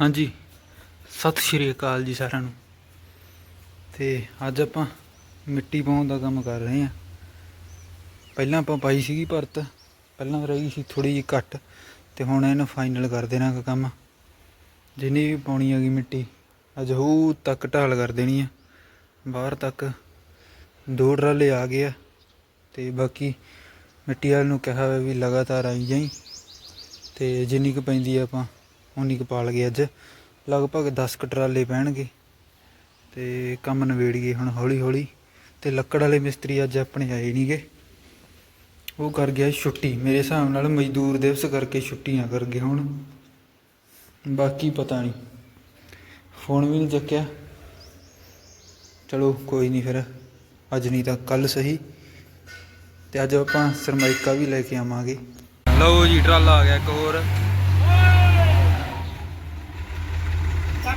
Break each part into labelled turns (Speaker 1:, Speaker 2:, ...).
Speaker 1: ਹਾਂਜੀ। ਸਤਿ ਸ਼੍ਰੀ ਅਕਾਲ ਜੀ ਸਾਰਿਆਂ ਨੂੰ। ਤੇ ਅੱਜ ਆਪਾਂ ਮਿੱਟੀ ਪਾਉਣ ਦਾ ਕੰਮ ਕਰ ਰਹੇ ਹਾਂ। ਪਹਿਲਾਂ ਆਪਾਂ ਪਾਈ ਸੀਗੀ ਭਰਤ। ਪਹਿਲਾਂ ਰਹੀ ਸੀ ਥੋੜੀ ਜਿਹੀ ਘੱਟ। ਤੇ ਹੁਣ ਇਹਨੂੰ ਫਾਈਨਲ ਕਰ ਦੇਣਾ ਕੰਮ। ਜਿੰਨੀ ਵੀ ਪਾਉਣੀ ਹੈਗੀ ਮਿੱਟੀ, ਅੱਜ ਹੂ ਤੱਕ ਢਾਲ ਕਰ ਦੇਣੀ ਆ। ਬਾਹਰ ਤੱਕ ਦੋ ਟਰਾਲੇ ਆ ਗਏ ਆ। ਤੇ ਬਾਕੀ ਮਿੱਟੀ ਵਾਲ ਨੂੰ ਕਿਹਾ ਹੋਇਆ ਵੀ ਲਗਾਤਾਰ ਆਈ ਜਾਈ। ਤੇ ਜਿੰਨੀ ਕੁ ਪੈਂਦੀ ਆ ਆਪਾਂ ਉਨੀ ਕੁ ਪਾਲ ਗਏ ਅੱਜ। ਲਗਭਗ 10 ਕੁ ਟਰਾਲੇ ਪੈਣਗੇ। ਤੇ ਕੰਮ ਨਵੇੜ ਗਏ ਹੁਣ ਹੌਲੀ ਹੌਲੀ ਤੇ ਲੱਕੜ ਵਾਲੇ ਮਿਸਤਰੀ ਅੱਜ ਆਪਣੇ ਆਏ ਨਹੀਂਗੇ ਉਹ ਕਰ ਗਿਆ ਛੁੱਟੀ। ਮੇਰੇ ਹਿਸਾਬ ਨਾਲ ਮਜ਼ਦੂਰ ਦਿਵਸ ਕਰਕੇ ਛੁੱਟੀਆਂ ਕਰ ਗਏ ਹੁਣ। ਬਾਕੀ ਪਤਾ ਨਹੀਂ ਫੋਨ ਵੀ ਨਹੀਂ ਚੱਕਿਆ। ਚਲੋ ਕੋਈ ਨਹੀਂ ਫਿਰ। ਅੱਜ ਨਹੀਂ ਤਾਂ ਕੱਲ ਸਹੀ। ਤੇ ਅੱਜ ਆਪਾਂ ਸਰਮਾਇਕਾ ਵੀ ਲੈ ਕੇ ਆਵਾਂਗੇ। ਲਓ ਜੀ, ਟਰਾਲਾ ਆ ਗਿਆ ਇੱਕ ਹੋਰ
Speaker 2: ਚੱਕ ਦੇ ਚੱਕ ਦੇ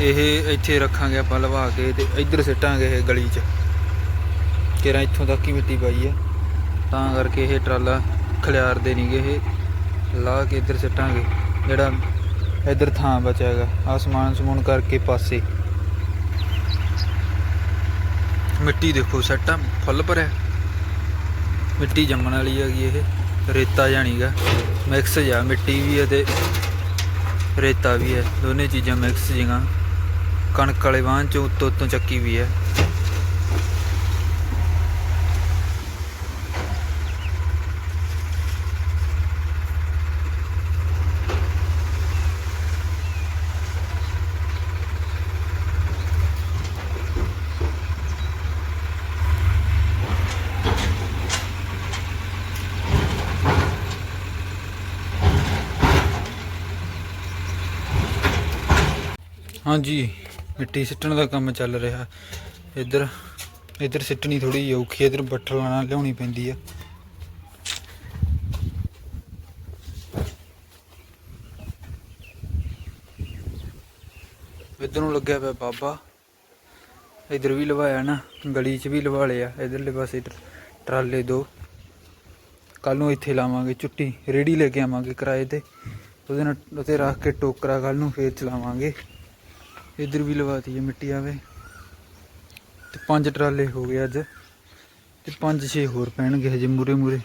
Speaker 1: ਇਹ ਇੱਥੇ ਰੱਖਾਂਗੇ ਆਪਾਂ, ਲਵਾ ਕੇ ਤੇ ਇੱਧਰ ਸਿੱਟਾਂਗੇ ਇਹ ਗਲੀ 'ਚ। ਕਿਰਾਂ ਇੱਥੋਂ ਤੱਕ ਹੀ ਮਿੱਟੀ ਪਾਈ ਆ। ਤਾਂ ਕਰਕੇ ਇਹ ਟਰਾਲਾ ਖਲਿਆਰਦੇ ਨਹੀਂਗੇ ਇਹ। ਲਾ ਕੇ ਇੱਧਰ ਸਿੱਟਾਂਗੇ। ਜਿਹੜਾ ਇੱਧਰ ਥਾਂ ਬਚਿਆ ਹੈਗਾ ਆਸਮਾਨ ਸਮੂਨ ਕਰਕੇ ਪਾਸੇ। ਮਿੱਟੀ ਦੇਖੋ, ਸੱਟਾਂ ਫੁੱਲ ਭਰਿਆ। ਮਿੱਟੀ ਜੰਮਣ ਵਾਲੀ ਹੈਗੀ ਇਹ, ਰੇਤਾ ਜਾਣੀਗਾ ਮਿਕਸ ਜਿਹਾ, ਮਿੱਟੀ ਵੀ ਹੈ ਤੇ ਰੇਤਾ ਵੀ ਹੈ। ਦੋਨੇ ਚੀਜ਼ਾਂ ਮਿਕਸ ਜਿਹੀਆਂ। ਕਣਕ ਵਾਲੇ ਵਾਹਨ ਚੋਂ ਉੱਤੋਂ ਉੱਤੋਂ ਚੱਕੀ ਵੀ ਹੈ। ਹਾਂਜੀ, ਮਿੱਟੀ ਸਿੱਟਣ ਦਾ ਕੰਮ ਚੱਲ ਰਿਹਾ। ਇੱਧਰ ਇੱਧਰ ਸਿੱਟਣੀ ਥੋੜੀ ਜਿਹੀ ਔਖੀ ਇੱਧਰ ਬੱਠਲ ਨਾਲ ਲਿਆਉਣੀ ਪੈਂਦੀ ਆ। ਇੱਧਰ ਨੂੰ ਲੱਗਿਆ ਪਿਆ ਬਾਬਾ। ਇੱਧਰ ਵੀ ਲਵਾਇਆ ਨਾ, ਗਲੀ 'ਚ ਵੀ ਲਵਾ ਲਿਆ। ਇੱਧਰਲੇ ਪਾਸੇ ਟਰ- ਟਰਾਲੇ ਦੋ। ਕੱਲ ਨੂੰ ਇੱਥੇ ਲਾਵਾਂਗੇ ਚੁੱਟੀ, ਰੇੜੀ ਲੈ ਕੇ ਆਵਾਂਗੇ ਕਿਰਾਏ ਤੇ। ਉਹਦੇ ਨਾਲ ਉੱਤੇ ਰੱਖ ਕੇ ਟੋਕਰਾ ਕੱਲ ਨੂੰ ਫੇਰ ਚਲਾਵਾਂਗੇ। ਇੱਧਰ ਵੀ ਲਵਾਤੀ ਹੈ ਮਿੱਟੀ ਆਵੇ। ਤੇ ਪੰਜ ਟਰਾਲੇ ਹੋ ਗਏ ਅੱਜ। ਤੇ ਪੰਜ ਛੇ ਹੋਰ ਪੈਣਗੇ ਹਜੇ ਮੂਰੇ ਮੂਰੇ।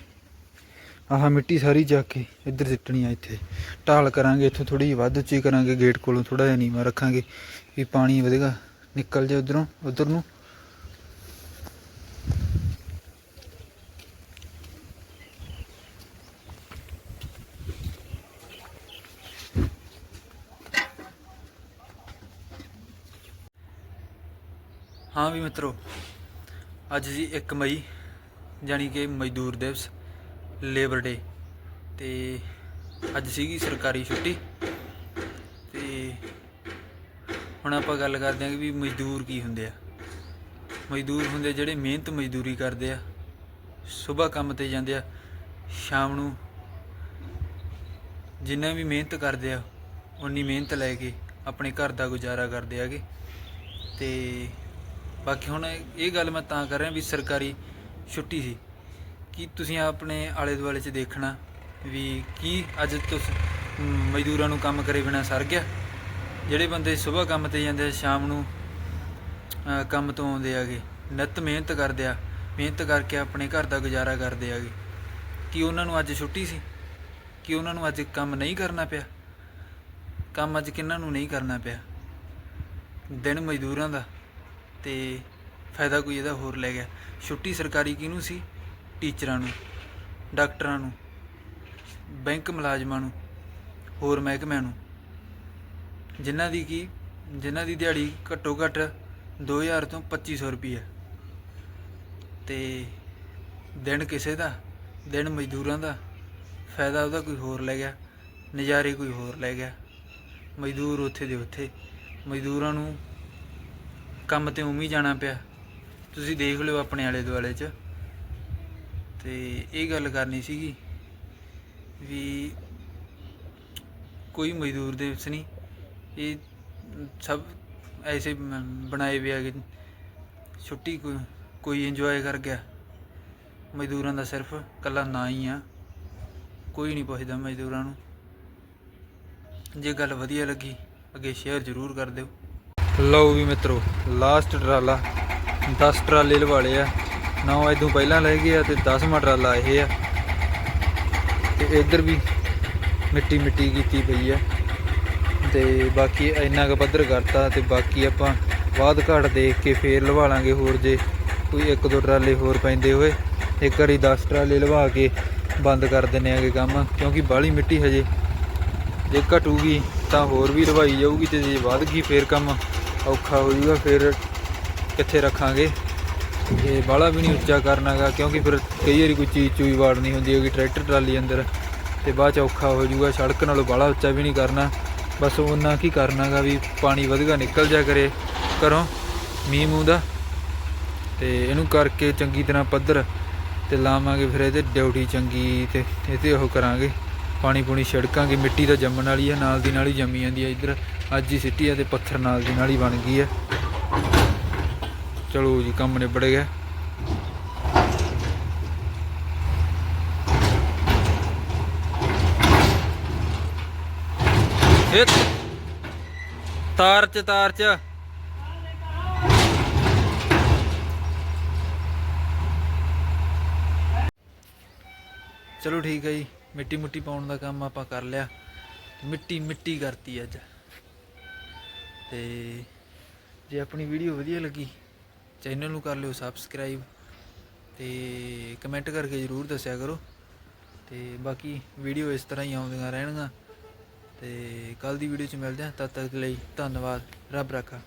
Speaker 1: ਆਹ ਮਿੱਟੀ ਸਾਰੀ ਜਾ ਕੇ ਇੱਧਰ ਸਿੱਟਣੀ ਆ ਇੱਥੇ। ਢਾਲ ਕਰਾਂਗੇ, ਇੱਥੋਂ ਥੋੜੀ ਜਿਹੀ ਵੱਧ ਉੱਚੀ ਕਰਾਂਗੇ, ਗੇਟ ਕੋਲੋਂ ਥੋੜਾ ਜਿਹਾ ਨੀਵਾਂ ਰੱਖਾਂਗੇ। ਵੀ ਪਾਣੀ ਵਧੇਗਾ। ਨਿਕਲ ਜਾ ਉਧਰੋਂ, ਉਧਰ ਨੂੰ। ਹਾਂ ਵੀ ਮਿੱਤਰੋ, ਅੱਜ ਜੀ 1 ਮਈ, ਜਾਣੀ ਕਿ ਮਜ਼ਦੂਰ ਦਿਵਸ, ਲੇਬਰ ਡੇ। ਤੇ ਅੱਜ ਸੀਗੀ ਸਰਕਾਰੀ ਛੁੱਟੀ। ਤੇ ਹੁਣ ਆਪਾਂ ਗੱਲ ਕਰਦੇ ਹਾਂ ਕਿ ਵੀ ਮਜ਼ਦੂਰ ਕੀ ਹੁੰਦੇ ਆ। ਮਜ਼ਦੂਰ ਹੁੰਦੇ ਜਿਹੜੇ ਮਿਹਨਤ ਮਜ਼ਦੂਰੀ ਕਰਦੇ ਆ, ਸਵੇਰ ਕੰਮ ਤੇ ਜਾਂਦੇ ਆ, ਸ਼ਾਮ ਨੂੰ ਜਿੰਨਾ ਵੀ ਮਿਹਨਤ ਕਰਦੇ ਆ ਉਨੀ ਮਿਹਨਤ ਲੈ ਕੇ ਆਪਣੇ ਘਰ ਦਾ ਗੁਜ਼ਾਰਾ ਕਰਦੇ ਆਗੇ ਤੇ ਬਾਕੀ ਹੁਣ ਇਹ ਗੱਲ ਮੈਂ ਤਾਂ ਕਰ ਰਿਹਾ ਵੀ ਸਰਕਾਰੀ ਛੁੱਟੀ ਸੀ। ਕੀ ਤੁਸੀਂ ਆਪਣੇ ਆਲੇ ਦੁਆਲੇ 'ਚ ਦੇਖਣਾ ਵੀ ਕੀ ਅੱਜ ਤੁਸੀਂ ਮਜ਼ਦੂਰਾਂ ਨੂੰ ਕੰਮ ਕਰੇ ਬਿਨਾ ਸਰ ਗਿਆ? ਜਿਹੜੇ ਬੰਦੇ ਸਵੇਰ ਕੰਮ ਤੇ ਜਾਂਦੇ ਆ, ਸ਼ਾਮ ਨੂੰ ਕੰਮ ਤੋਂ ਆਉਂਦੇ ਆਗੇ, ਨਿੱਤ ਮਿਹਨਤ ਕਰਦੇ ਆ, ਮਿਹਨਤ ਕਰਕੇ ਆਪਣੇ ਘਰ ਦਾ ਗੁਜ਼ਾਰਾ ਕਰਦੇ ਆਗੇ। ਕਿ ਉਹਨਾਂ ਨੂੰ ਅੱਜ ਛੁੱਟੀ ਸੀ? ਕਿ ਉਹਨਾਂ ਨੂੰ ਅੱਜ ਕੰਮ ਨਹੀਂ ਕਰਨਾ ਪਿਆ? ਕੰਮ ਅੱਜ ਕਿੰਨਾਂ ਨੂੰ ਨਹੀਂ ਕਰਨਾ ਪਿਆ? ਦਿਨ ਮਜ਼ਦੂਰਾਂ ਦਾ। ਤੇ ਫਾਇਦਾ ਕੋਈ ਇਹਦਾ ਹੋਰ ਲੈ ਗਿਆ। ਛੁੱਟੀ ਸਰਕਾਰੀ ਕਿਹਨੂੰ ਸੀ? ਟੀਚਰਾਂ ਨੂੰ, ਡਾਕਟਰਾਂ ਨੂੰ, ਬੈਂਕ ਮੁਲਾਜ਼ਮਾਂ ਨੂੰ, ਹੋਰ ਮਹਿਕਮਿਆਂ ਨੂੰ। ਜਿਨ੍ਹਾਂ ਦੀ ਕੀ? ਜਿਨ੍ਹਾਂ ਦੀ ਦਿਹਾੜੀ ਘੱਟੋ ਘੱਟ 2000 ਤੋਂ 2500 ਰੁਪਏ ਤੇ ਦਿਨ ਕਿਸੇ ਦਾ, ਦਿਨ ਮਜ਼ਦੂਰਾਂ ਦਾ ਫਾਇਦਾ ਉਹਦਾ ਕੋਈ ਹੋਰ ਲੈ ਗਿਆ, ਨਜ਼ਾਰੇ ਕੋਈ ਹੋਰ ਲੈ ਗਿਆ। ਮਜ਼ਦੂਰ ਉੱਥੇ ਦੇ ਉੱਥੇ, ਮਜ਼ਦੂਰਾਂ ਨੂੰ ਕੰਮ ਤੇ ਉਵੇਂ ਹੀ ਜਾਣਾ ਪਿਆ। ਤੁਸੀਂ ਦੇਖ ਲਿਓ ਆਪਣੇ ਆਲੇ ਦੁਆਲੇ 'ਚ। ਤੇ ਇਹ ਗੱਲ ਕਰਨੀ ਸੀਗੀ ਵੀ ਕੋਈ ਮਜ਼ਦੂਰ ਦਿਵਸ ਨਹੀਂ, ਇਹ ਸਭ ਐਸੇ ਮ- ਬਣਾਏ ਹੋਏ ਕਿ ਛੁੱਟੀ ਕੋਈ ਕੋਈ ਇੰਜੋਏ ਕਰ ਗਿਆ। ਮਜ਼ਦੂਰਾਂ ਦਾ ਸਿਰਫ ਕੱਲਾ ਨਾਂ ਹੀ ਆ। ਕੋਈ ਨਹੀਂ ਪੁੱਛਦਾ ਮਜ਼ਦੂਰਾਂ ਨੂੰ। ਜੇ ਗੱਲ ਵਧੀਆ ਲੱਗੀ, ਅੱਗੇ ਸ਼ੇਅਰ ਜ਼ਰੂਰ ਕਰ ਦਿਓ। ਲਓ ਵੀ ਮਿੱਤਰੋ ਲਾਸਟ ਟਰਾਲਾ 10 ਟਰਾਲੇ ਲਵਾਲੇ ਆ। ਨਾ ਇਦੋਂ ਪਹਿਲਾਂ ਲੈ ਗਏ ਆ ਤੇ 10ਵਾਂ ਟਰਾਲਾ ਇਹ ਆ। ਤੇ ਇੱਧਰ ਵੀ ਮਿੱਟੀ ਮਿੱਟੀ ਕੀਤੀ ਪਈ ਆ। ਤੇ ਬਾਕੀ ਇੰਨਾ ਕੁ ਪੱਧਰ ਕਰਤਾ ਤੇ ਬਾਕੀ ਆਪਾਂ ਬਾਅਦ ਘਾਟ ਦੇਖ ਕੇ ਫੇਰ ਲਵਾ ਲਾਂਗੇ ਹੋਰ ਜੇ ਕੋਈ ਇੱਕ ਦੋ ਟਰਾਲੇ ਹੋਰ ਪੈਂਦੇ ਹੋਏ। ਇੱਕ ਵਾਰੀ 10 ਟਰਾਲੇ ਲਵਾ ਕੇ ਬੰਦ ਕਰ ਦਿੰਨੇ ਆਗੇ ਕੰਮ, ਕਿਉਂਕਿ ਬਾਹਲੀ ਮਿੱਟੀ ਹਜੇ। ਜੇ ਘਟੂਗੀ ਤਾਂ ਹੋਰ ਵੀ ਲਵਾਈ ਜਾਊਗੀ ਤੇ ਜੇ ਵੱਧ ਗਈ ਫੇਰ ਕੰਮ ਔਖਾ ਹੋ ਜਾਊਗਾ ਫਿਰ ਕਿੱਥੇ ਰੱਖਾਂਗੇ? ਤੇ ਬਾਹਲਾ ਵੀ ਨਹੀਂ ਉੱਚਾ ਕਰਨਾਗਾ ਕਿਉਂਕਿ ਫਿਰ ਕਈ ਵਾਰੀ ਕੋਈ ਚੀਜ਼ ਚੂਈ ਵਾੜਨੀ ਹੁੰਦੀ ਹੈਗੀ, ਟਰੈਕਟਰ ਟਰਾਲੀ ਅੰਦਰ, ਤੇ ਬਾਅਦ ਚ ਔਖਾ ਹੋ ਜੂਗਾ ਸੜਕ ਨਾਲੋਂ ਬਾਹਲਾ ਉੱਚਾ ਵੀ ਨਹੀਂ ਕਰਨਾ। ਬਸ ਉਹਨਾਂ ਕੀ ਕਰਨਾਗਾ ਵੀ ਪਾਣੀ ਵਧਗਾ ਨਿਕਲ ਜਾ ਕਰੇ ਘਰੋਂ, ਮੀਂਹ ਮੂੰਹ ਦਾ। ਤੇ ਇਹਨੂੰ ਕਰਕੇ ਚੰਗੀ ਤਰ੍ਹਾਂ ਪੱਧਰ ਤੇ ਲਾਵਾਂਗੇ, ਫਿਰ ਇਹਦੇ ਡਿਊਟੀ ਚੰਗੀ ਤੇ ਇਹਤੇ ਉਹ ਕਰਾਂਗੇ। ਪਾਣੀ ਪੂਣੀ ਛਿੜਕਾਂਗੇ, ਮਿੱਟੀ ਤਾਂ ਜੰਮਣ ਵਾਲੀ ਆ ਨਾਲ ਦੀ ਨਾਲ ਹੀ ਜੰਮੀ ਜਾਂਦੀ ਹੈ ਇੱਧਰ। ਅੱਜ ਹੀ ਸਿੱਟੀ ਆ ਤੇ ਪੱਥਰ ਨਾਲ ਦੀ ਨਾਲ ਹੀ ਬਣ ਗਈ ਆ। ਚਲੋ ਜੀ, ਕੰਮ ਨਿਬੜ ਗਿਆ। ਇਹ ਤਾਰ ਚ ਤਾਰ ਚ। ਚਲੋ ਠੀਕ ਹੈ ਜੀ ਮਿੱਟੀ ਮੁੱਟੀ ਪਾਉਣ ਦਾ ਕੰਮ ਆਪਾਂ ਕਰ ਲਿਆ। ਮਿੱਟੀ ਮਿੱਟੀ ਕਰਤੀ ਅੱਜ। ਤੇ ਜੇ ਆਪਣੀ ਵੀਡੀਓ ਵਧੀਆ ਲੱਗੀ, ਚੈਨਲ ਨੂੰ ਕਰ ਲਿਓ ਸਬਸਕ੍ਰਾਈਬ ਤੇ ਕਮੈਂਟ ਕਰਕੇ ਜਰੂਰ ਦੱਸਿਆ ਕਰੋ। ਤੇ ਬਾਕੀ ਵੀਡੀਓ ਇਸ ਤਰ੍ਹਾਂ ਹੀ ਆਉਂਦੀਆਂ ਰਹਿਣਗੀਆਂ। ਤੇ ਕੱਲ ਦੀ ਵੀਡੀਓ 'ਚ ਮਿਲਦੇ ਹਾਂ। ਤਦ ਤੱਕ ਲਈ ਧੰਨਵਾਦ। ਰੱਬ ਰੱਖਾ।